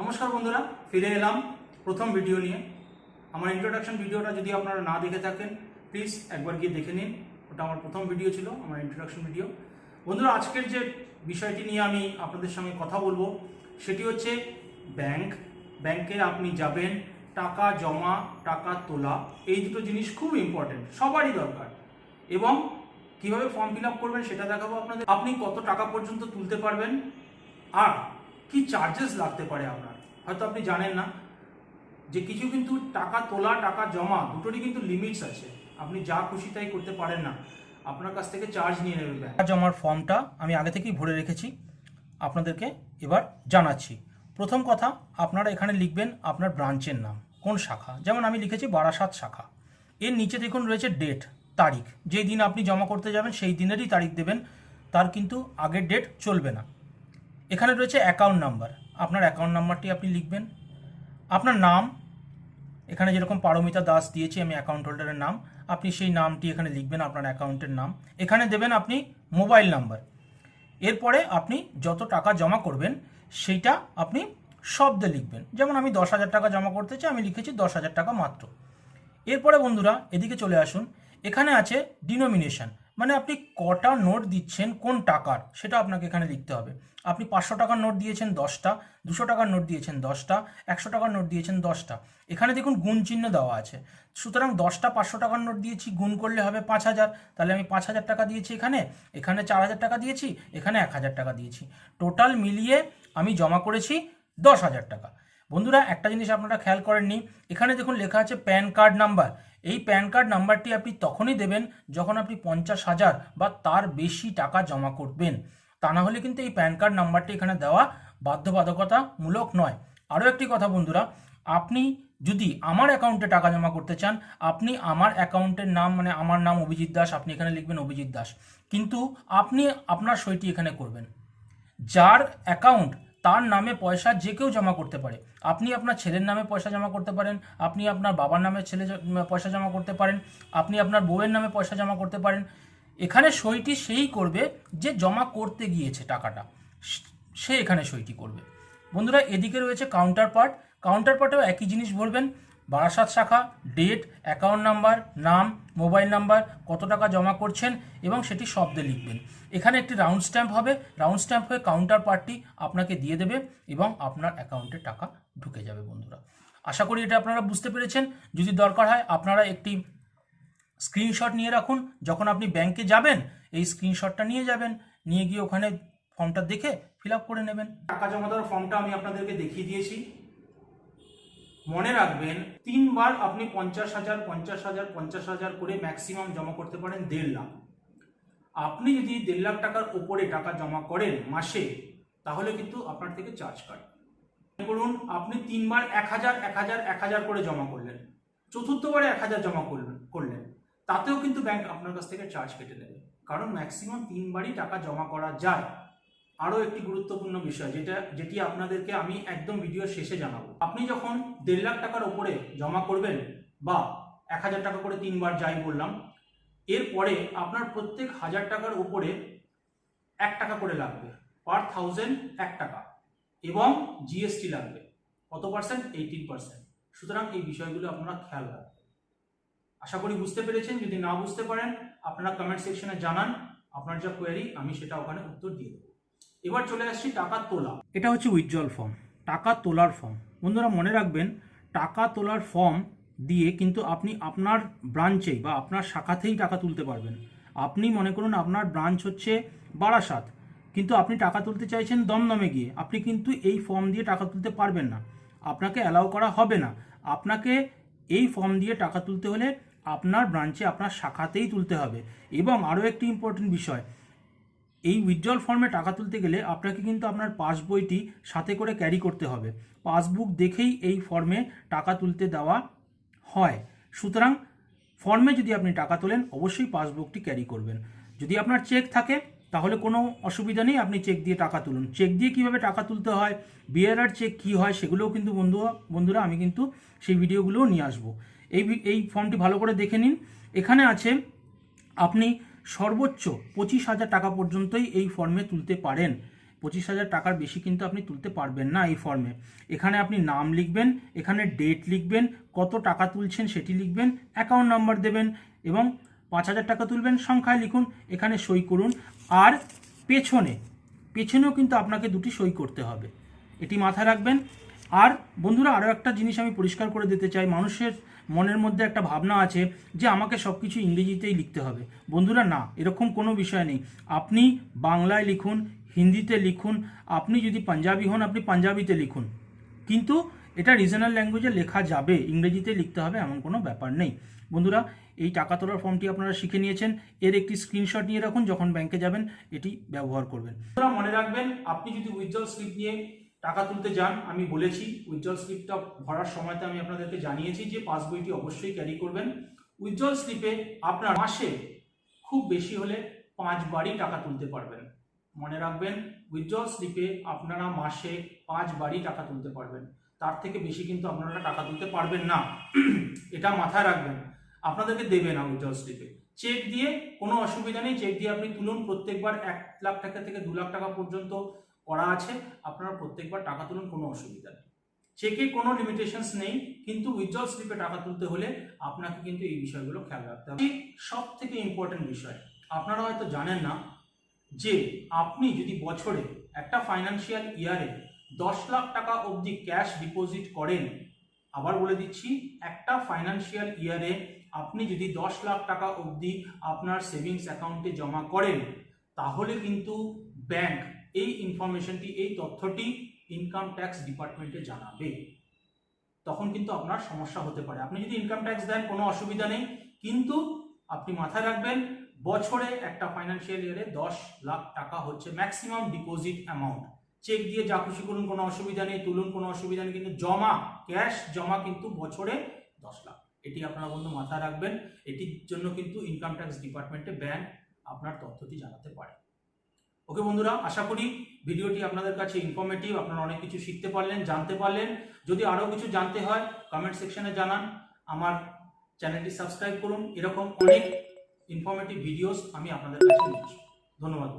নমস্কার বন্ধুরা, ফিরে এলাম প্রথম ভিডিও নিয়ে। আমার ইন্ট্রোডাকশন ভিডিওটা যদি আপনারা না দেখে থাকেন প্লিজ একবার গিয়ে দেখে নিন। ওটা আমার প্রথম ভিডিও ছিল, আমার ইন্ট্রোডাকশন ভিডিও বন্ধুরা, আজকের যে বিষয়টি নিয়ে আমি আপনাদের সঙ্গে কথা বলব, সেটি হচ্ছে ব্যাংক ব্যাংকে আপনি যাবেন, টাকা জমা, টাকা তোলা, এই দুটো জিনিস খুব ইম্পর্টেন্ট সবারই দরকার। এবং কীভাবে ফর্ম ফিল আপ করবেন সেটা দেখাবো আপনাদের। আপনি কত টাকা পর্যন্ত তুলতে পারবেন, আর কি চার্জেস লাগতে পারে আপনার? হয়তো আপনি জানেন না। যে কিছু কিন্তু টাকা তোলা, টাকা জমা, দুটোরই কিন্তু লিমিটস আছে। আপনি যা খুশি তাই করতে পারেন না। আপনার কাছ থেকে চার্জ নিয়ে নেবে ব্যাংক জমার ফর্মটা আমি আগে থেকেই ভরে রেখেছি। আপনাদেরকে এবার জানাচ্ছি। প্রথম কথা, আপনারা এখানে লিখবেন আপনার ব্রাঞ্চের নাম। কোন শাখা? যেমন আমি লিখেছি বারাসাত শাখা। এর নিচে দেখুন রয়েছে ডেট তারিখ। যেই দিন আপনি জমা করতে যাবেন, সেই দিনেরই তারিখ দেবেন। তার কিন্তু আগের ডেট চলবে না। এখানে রয়েছে অ্যাকাউন্ট নাম্বার আপনার অ্যাকাউন্ট নাম্বারটি আপনি লিখবেন। আপনার নাম, এখানে যেরকম পারমিতা দাস দিয়েছি আমি অ্যাকাউন্ট হোল্ডারের নাম, আপনি সেই নামটি এখানে লিখবেন আপনার অ্যাকাউন্টের নাম। এখানে দেবেন আপনি মোবাইল নাম্বার এরপরে আপনি যত টাকা জমা করবেন, সেইটা আপনি শব্দে লিখবেন। যেমন আমি দশ হাজার টাকা জমা করতে চাই, আমি লিখেছি দশ হাজার টাকা মাত্র। এরপরে বন্ধুরা, এদিকে চলে আসুন। এখানে আছে ডিনোমিনেশন মানে আপনি কটা নোট দিচ্ছেন, কোন টাকার, সেটা আপনাকে এখানে লিখতে হবে। আপনি পাঁচশো টাকার নোট দিয়েছেন দশটা, দুশো টাকার নোট দিয়েছেন দশটা, একশো টাকার নোট দিয়েছেন দশটা। এখানে দেখুন গুণ চিহ্ন দেওয়া আছে। সুতরাং দশটা, পাঁচশো টাকার নোট দিয়েছি, গুণ করলে হবে পাঁচ হাজার। তাহলে আমি পাঁচ হাজার টাকা দিয়েছি এখানে এখানে চার হাজার টাকা দিয়েছি, এখানে এক হাজার টাকা দিয়েছি। টোটাল মিলিয়ে আমি জমা করেছি দশ হাজার টাকা। বন্ধুরা, একটা জিনিস আপনারা খেয়াল করেননি, এখানে দেখুন লেখা আছে প্যান কার্ড নাম্বার। এই প্যান কার্ড নাম্বারটি আপনি তখনই দেবেন যখন আপনি পঞ্চাশ হাজার বা তার বেশি টাকা জমা করবেন। তা না হলে কিন্তু এই প্যান কার্ড নাম্বারটি এখানে দেওয়া বাধ্যবাধকতামূলক নয়। আরও একটি কথা বন্ধুরা, আপনি যদি আমার অ্যাকাউন্টে টাকা জমা করতে চান, আপনি আমার অ্যাকাউন্টের নাম মানে আমার নাম অভিজিৎ দাস, আপনি এখানে লিখবেন অভিজিৎ দাস। কিন্তু আপনি আপনার সইটি এখানে করবেন। যার অ্যাকাউন্ট তার নামে পয়সা যে কেউ জমা করতে পারে। আপনি আপনার ছেলের নামে পয়সা জমা করতে পারেন, আপনি আপনার বাবার নামে ছেলে পয়সা জমা করতে পারেন, আপনি আপনার বউয়ের নামে পয়সা জমা করতে পারেন। এখানে সইটি সেই করবে যে জমা করতে গিয়েছে টাকাটা। সে এখানে সইটি করবে। বন্ধুরা, এদিকে রয়েছে কাউন্টার পার্ট কাউন্টার পার্টেও একই জিনিস বলবেন বারাসাত শাখা ডেট অ্যাকাউন্ট নাম্বার নাম মোবাইল নাম্বার কত টাকা জমা করছেন এবং সেটি শব্দে লিখবেন। এখানে একটি রাউন্ড স্ট্যাম্প হবে। রাউন্ড স্ট্যাম্প হয়ে কাউন্টার পার্টটি আপনাকে দিয়ে দেবে এবং আপনার অ্যাকাউন্টে টাকা ঢুকে যাবে বন্ধুরা। আশা করি এটা আপনারা বুঝতে পেরেছেন। যদি দরকার হয় আপনারা একটি স্ক্রিনশট নিয়ে রাখুন। যখন আপনি ব্যাংকে যাবেন, এই স্ক্রিনশটটা নিয়ে যাবেন। নিয়ে গিয়ে ওখানে ফর্মটা দেখে ফিল করে নেবেন। টাকা জমা দেওয়ার ফর্মটা আমি আপনাদেরকে দেখিয়ে দিয়েছি। মনে রাখবেন, তিনবার আপনি পঞ্চাশ হাজার পঞ্চাশ হাজার পঞ্চাশ হাজার করে ম্যাক্সিমাম জমা করতে পারেন দেড় লাখ। আপনি যদি দেড় লাখ টাকার উপরে টাকা জমা করেন মাসে, তাহলে কিন্তু আপনার থেকে চার্জ মনে করুন, আপনি তিনবার এক হাজার এক হাজার এক হাজার করে জমা করলেন। চতুর্থবারে এক হাজার জমা করলেন করলেন। তাতেও কিন্তু ব্যাংক আপনার কাছ থেকে চার্জ কেটে নেবে কারণ ম্যাক্সিমাম তিনবারই টাকা জমা করা যায়। আরও একটি গুরুত্বপূর্ণ বিষয়, যেটা, যেটি আপনাদেরকে আমি একদম ভিডিও শেষে জানাব। আপনি যখন দেড় লাখ টাকার ওপরে জমা করবেন বা এক হাজার টাকা করে তিনবার যাই বললাম এরপরে আপনার প্রত্যেক হাজার টাকার উপরে এক টাকা করে লাগবে পার থাউজেন্ড এক টাকা, এবং জিএসটি লাগবে, কত পার্সেন্ট এইটিন পার্সেন্ট সুতরাং এই বিষয়গুলো আপনারা খেয়াল রাখবেন। আশা করি বুঝতে পেরেছেন। যদি না বুঝতে পারেন, আপনারা কমেন্ট সেকশনে জানান। আপনার যা কোয়ারি আমি সেটা ওখানে উত্তর দিয়ে দেবো। এবার চলে আসছি টাকা তোলা। এটা হচ্ছে উইথড্রল ফর্ম টাকা তোলার ফর্ম বন্ধুরা, মনে রাখবেন, টাকা তোলার ফর্ম দিয়ে কিন্তু আপনি আপনার ব্রাঞ্চেই বা আপনার শাখাতেই টাকা তুলতে পারবেন। আপনি মনে করুন, আপনার ব্রাঞ্চ হচ্ছে বারাসাত, কিন্তু আপনি টাকা তুলতে চাইছেন দমদমে গিয়ে। আপনি কিন্তু এই ফর্ম দিয়ে টাকা তুলতে পারবেন না। আপনাকে অ্যালাউ করা হবে না। আপনাকে এই ফর্ম দিয়ে টাকা তুলতে হলে আপনার ব্রাঞ্চে আপনার শাখাতেই তুলতে হবে। এবং আরও একটি ইম্পর্টেন্ট বিষয় এই উইথড্রল ফর্মে টাকা তুলতে গেলে আপনাকে কিন্তু আপনার পাসবইটি সাথে করে ক্যারি করতে হবে। পাসবুক দেখেই এই ফর্মে টাকা তুলতে দেওয়া হয়। সুতরাং ফর্মে যদি আপনি টাকা তোলেন, অবশ্যই পাসবুকটি ক্যারি করবেন। যদি আপনার চেক থাকে, তাহলে কোনো অসুবিধা নেই, আপনি চেক দিয়ে টাকা তুলুন। চেক দিয়ে কীভাবে টাকা তুলতে হয় বিআরআর চেক কী হয়, সেগুলোও কিন্তু বন্ধু, বন্ধুরা, আমি কিন্তু সেই ভিডিওগুলোও নিয়ে আসব। এই এই ফর্মটি ভালো করে দেখে নিন। এখানে আছে, আপনি সর্বোচ্চ পঁচিশ হাজার টাকা পর্যন্তই এই ফর্মে তুলতে পারেন। পঁচিশ হাজার টাকার বেশি কিন্তু আপনি তুলতে পারবেন না এই ফর্মে এখানে আপনি নাম লিখবেন, এখানে ডেট লিখবেন, কত টাকা তুলছেন সেটি লিখবেন অ্যাকাউন্ট নাম্বার দেবেন এবং পাঁচ হাজার টাকা তুলবেন, সংখ্যায় লিখুন, এখানে সই করুন। আর পেছনে, পেছনেও কিন্তু আপনাকে দুটি সই করতে হবে। এটি মাথায় রাখবেন। আর বন্ধুরা, আরও একটা জিনিস আমি পরিষ্কার করে দিতে চাই। মানুষের মনের মধ্যে একটা ভাবনা আছে যে আমাকে সব কিছু ইংরেজিতেই লিখতে হবে। বন্ধুরা, না, এরকম কোনো বিষয় নেই। আপনি বাংলায় লিখুন, হিন্দিতে লিখুন, আপনি যদি পাঞ্জাবি হন, আপনি পাঞ্জাবিতে লিখুন। কিন্তু এটা রিজনাল ল্যাঙ্গুয়েজে লেখা যাবে, ইংরেজিতে লিখতে হবে, এমন কোনো ব্যাপার নেই। বন্ধুরা, এই টাকা তোলার ফর্মটি আপনারা শিখে নিয়েছেন। এর একটি স্ক্রিনশট নিয়ে রাখুন, যখন ব্যাংকে যাবেন, এটি ব্যবহার করবেন। মনে রাখবেন, আপনি যদি উইথড্রল স্লিপ নিয়ে টাকা তুলতে যান, আমি বলেছি উইথড্রল স্লিপটা ভরার সময়তে আমি আপনাদেরকে জানিয়েছি যে পাসবইটি অবশ্যই ক্যারি করবেন। উইথড্রল স্লিপে আপনার মাসে খুব বেশি হলে পাঁচবারই টাকা তুলতে পারবেন। মনে রাখবেন উইথড্রল স্লিপে আপনারা মাসে পাঁচবারই টাকা তুলতে পারবেন। তার থেকে বেশি কিন্তু আপনারা টাকা তুলতে পারবেন না। এটা মাথায় রাখবেন। আপনাদেরকে দেবে না উইথড্রল স্লিপে চেক দিয়ে কোনো অসুবিধা নেই। চেক দিয়ে আপনি তুলুন প্রত্যেকবার এক লাখ টাকা থেকে দু লাখ টাকা পর্যন্ত। করা আছে, আপনারা প্রত্যেকবার টাকা তুলুন, কোনো অসুবিধা নেই। চেকে কোনো লিমিটেশনস নেই, কিন্তু উইথড্রল স্লিপে টাকা তুলতে হলে আপনাকে কিন্তু এই বিষয়গুলো খেয়াল রাখতে হবে। সব থেকে ইম্পর্টেন্ট বিষয়, আপনারা হয়তো জানেন না যে আপনি যদি বছরে একটা ফাইন্যান্সিয়াল ইয়ারে দশ লাখ টাকা অবধি ক্যাশ ডিপোজিট করেন, আবার বলে দিচ্ছি, একটা ফাইন্যান্সিয়াল ইয়ারে আপনি যদি দশ লাখ টাকা অবধি আপনার সেভিংস অ্যাকাউন্টে জমা করেন, তাহলে কিন্তু ব্যাংক এই ইনফরমেশনটি এই তথ্যটি ইনকাম ট্যাক্স ডিপার্টমেন্টে জানাবে। তখন কিন্তু আপনার সমস্যা হতে পারে। আপনি যদি ইনকাম ট্যাক্স দেন, কোনো অসুবিধা নেই। কিন্তু আপনি মাথায় রাখবেন, বছরে একটা ফাইন্যান্সিয়াল ইয়ারে দশ লাখ টাকা হচ্ছে ম্যাক্সিমাম ডিপোজিট অ্যামাউন্ট চেক দিয়ে যা খুশি করুন, কোনো অসুবিধা নেই। তুলুন, কোনো অসুবিধা নেই। কিন্তু জমা ক্যাশ জমা কিন্তু বছরে দশ লাখ। এটি আপনারা বন্ধু মাথায় রাখবেন। এটির জন্য কিন্তু ইনকাম ট্যাক্স ডিপার্টমেন্টে ব্যাংক আপনার তথ্যটি জানাতে পারে। ওকে বন্ধুরা, আশা করি ভিডিওটি আপনাদের কাছে ইনফরমেটিভ আপনারা অনেক কিছু শিখতে পারলেন, জানতে পারলেন। যদি আরও কিছু জানতে হয় কমেন্ট সেকশনে জানান। আমার চ্যানেলটি সাবস্ক্রাইব করুন। এরকম অনেক ইনফরমেটিভ ভিডিওস আমি আপনাদের কাছে নিচ্ছি। ধন্যবাদ